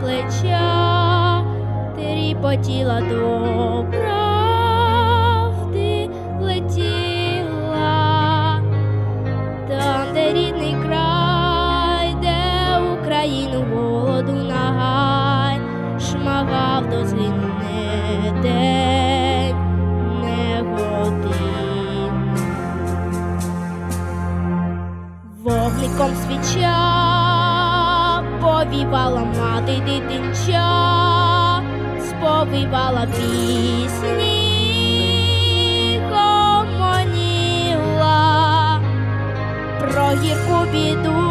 плеча, тріпотіла до правди летіла, там, де рідний край, Україну голоду нагай, шмагав до згину не день, не. Вогником свіча повівала мати дитинча, сповивала пісні, гомоніла про гірку біду,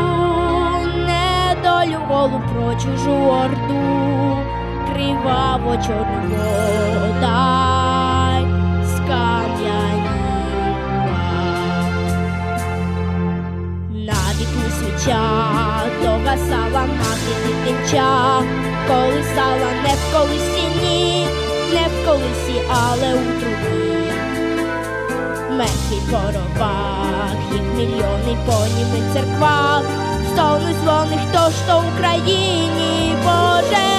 недолю голу про чужу орду, криваво чорну вода скам'яніла. На вікні свіча догасала мати коли сала не в колисіні, не в колисі, але у трубі. Мертві поробах, їх мільйони по німих церквах, стонуть дзвони, хто ж то в Україні, Боже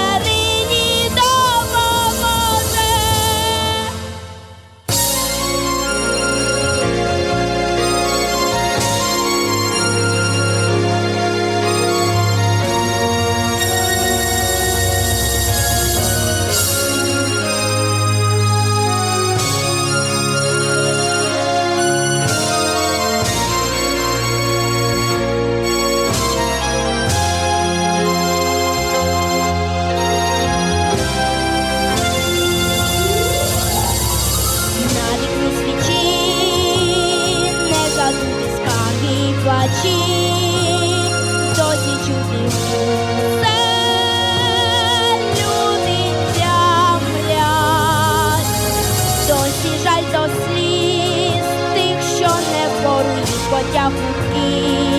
плачі, досі чути все люди досі жаль до сліз тих, що не порують потягнути.